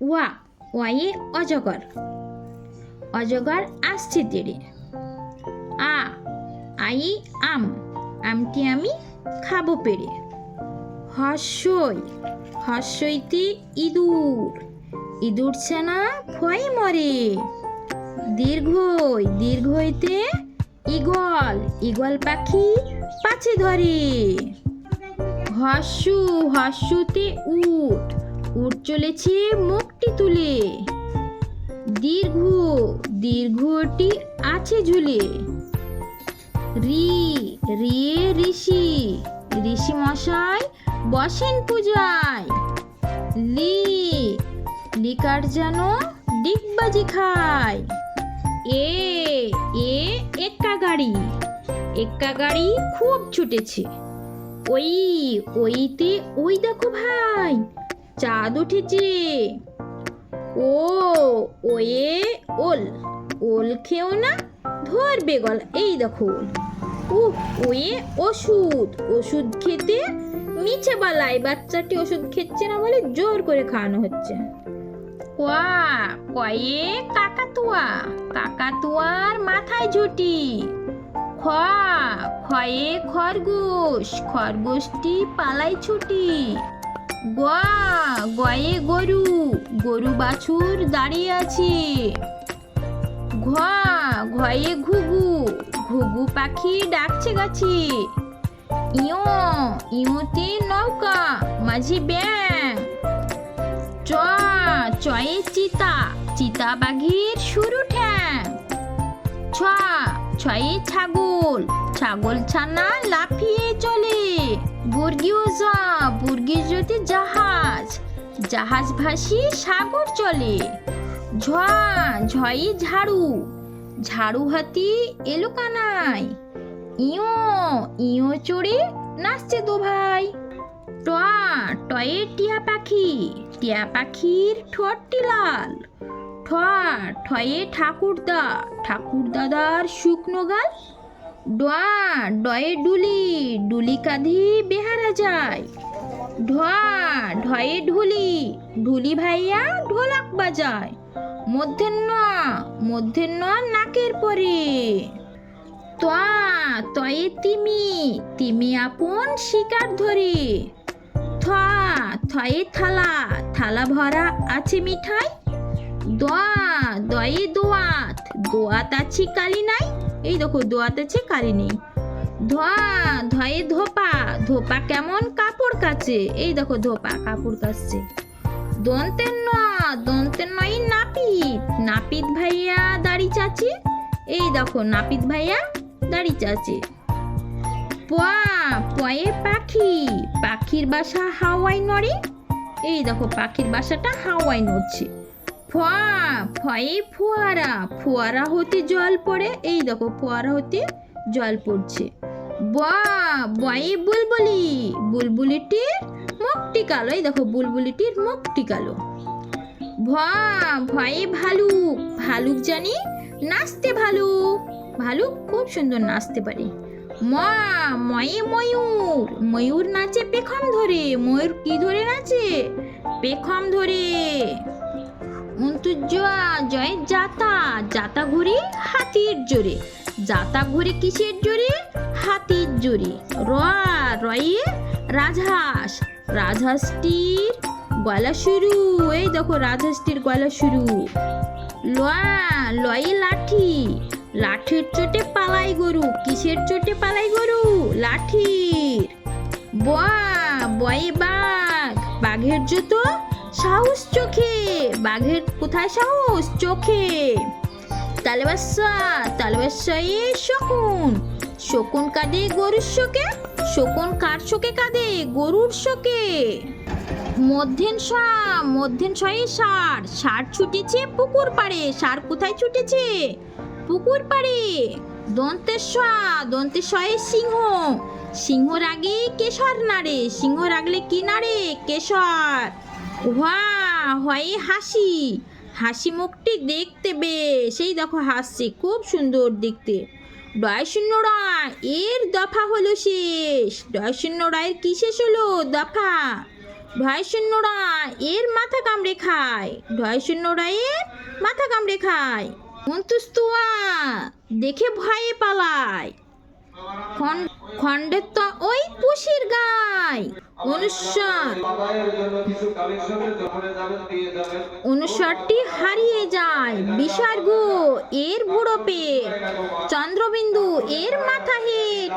ওয়া ওয়ায়ে অজগর। অজগর আসছে তেড়ে আ, আই আম, আমটি আমি খাব পেরে। হর্ষই, হর্ষইতে ইঁদুর। ইঁদুর ছানা ভয়ে মরে। দীর্ঘই, দীর্ঘইতে ইগল ইগল পাখি পাছে ধরে। হর্ষু, হর্ষুতে উট। উট চলেছে মুখটি তুলে। দীর্ঘ দীর্ঘটি আছে ঝুলে। রি, রিয়ে ঋষি ঋষি মশাই বসেন পূজায়। লি, লিকার যেন ডিগবাজি খায়। এ এ এক্কা গাড়ি। এক্কা গাড়ি খুব ছুটেছে। ওই, ওইতে ওই দেখো ভাই চাঁদ উঠেছে। ও, ওয়ে ওল। ওল খেও না, ধরবে গল। এই দেখো। উহ, ওয়ে ওষুধ। ওষুধ খেতে মিছে বালাই বাচ্চাটি ওষুধ খেচ্ছে না বলে জোর করে খাওয়ানো হচ্ছে। কোয়া, কয়ে কাকাতুয়া। কাকাতুয়ার মাথায় ঝুটি। খয়ে খরগোশ। খরগোশটি পালাই ছুটি। গোয়া গয়ে গরু গরু বাছুর দাঁড়িয়ে আছে। ঘোয়া ঘয়ে ঘুঘু ঘুঘু পাখি ডাকছে গাছে। ইয়ো, ইয়োতে নৌকা, মাঝি ব্যাং। চ, চয়ে চিতা চিতা বাঘের শুরু ঠ্যাং। ছ ছয়ে ছাগল। ছাগল ছানা লাফিয়ে চলে। বুর্গিও যা বুর্গির যদি জাহাজ। জাহাজ ভাসি সাগর চলে। ঝ ঝয়ে ঝাড়ু। ঝাড়ু হাতি এলো কানাই ইয়ো ইয়ো চড়ে নাচছে দো ভাই। টয়ে টিয়া পাখি। টিয়া পাখির ঠোঁটটি লাল। ঠয়া ঠয়ে ঠাকুরদা। ঠাকুর দাদার শুকনো গাল। ডয়া, ডয়ে ডুলি ডুলি কাঁধে বেহারা যায়। ঢয়া, ঢয়ে ঢুলি ঢুলি ভাইয়া ঢোলক বাজায়। মধ্যেন্ন মধ্যেন্ন নাকের পরে। তয়া তয়ে তিমি তিমি আপন শিকার ধরে। থ থয়ে থালা থালা ভরা আছে মিঠাই। দোয়া দয়ে দোয়াত। দোয়াত আছে, কালি নাই? এই দেখো, দোয়াত আছে, কালি নেই। ধোয়া ধয়ে ধোপা। ধোপা কেমন কাপড় কাচে? এই দেখো, ধোপা, কাপড় কাচছে। দন্তের ন দন্তের নয় নাপিত। নাপিত ভাইয়া দাড়ি চাচি? এই দেখো, নাপিত ভাইয়া দাড়ি চাচি। পোয়া পয়ে পাখি। পাখির বাসা হাওয়াই নড়ে। এই দেখো, পাখির বাসাটা হাওয়াই নড়ছে। ফোয়া ফয়ে ফোয়ারা। ফোয়ারা হতে জল পড়ে, এই দেখো ফোয়ারা হতে জল পড়ছে। বা বয়ে বুলবুলি, বুলবুলিটির মুখটি কালো, এই দেখো বুলবুলিটির মুখটি কালো। ভয়ে ভালুক ভালুক জানি নাচতে ভালুক ভালুক খুব সুন্দর নাচতে পারে। মা, ময়ে ময়ূর ময়ূর নাচে পেখম ধরে, ময়ূর কি ধরে নাচে? পেখম ধরে। অন্তর্জয়া জয় জাতা জাতা ঘুরি হাতির জোরে। জাতা ঘুরে কিসের জোরে? হাতির জোরে। র রয়ে রাজহাঁস। রাজহাঁসটির গলা শুরু। এই দেখো, রাজহাঁসটির গলা শুরু। লয়া লয়ে লাঠি। লাঠির চোটে পালাই গরু। কিসের চোটে পালাই গরু? লাঠির। বয়ে বাঘ। বাঘের জুতো সাহস চোখে। বাঘের কোথায় সাহস চোখে? তালেবাসা তালেবাসায়ে শকুন। শকুন কাঁদে, গরুর শোকে? শকুন কার শোকে কাঁদে? গরুর শোকে। মধ্যেন সা মধ্যেন শয়ে সার। সার ছুটেছে পুকুর পাড়ে। সার কোথায় ছুটেছে? পুকুর পাড়ে। দন্তেশ্বা দন্তেশ্বয়ে সিংহ। সিংহ রাগে কেশর নাড়ে। সিংহ রাগলে কি নাড়ে? কেশর। ওয়া হয় হাসি। হাসি মুখটি দেখতে বেশ এই দেখো হাসছে, খুব সুন্দর দেখতে। ডয় শূন্য রায়, এর দফা হলো শেষ। ডয় শূন্য রায়ের কি শেষ হলো? দফা। ঢয় শূন্য রায়, এর মাথা কামড়ে খায়। ডয়শূন্য রায়ের মাথা কামড়ে খায়। মন্তুস্তুয়া দেখে ভয়ে পালায়। খণ্ড ওই পুষির গায়। উনষাটটি হারিয়ে যায়। বিশার্গ এর বুড়ো পেট। চন্দ্রবিন্দু এর মাথা হেট।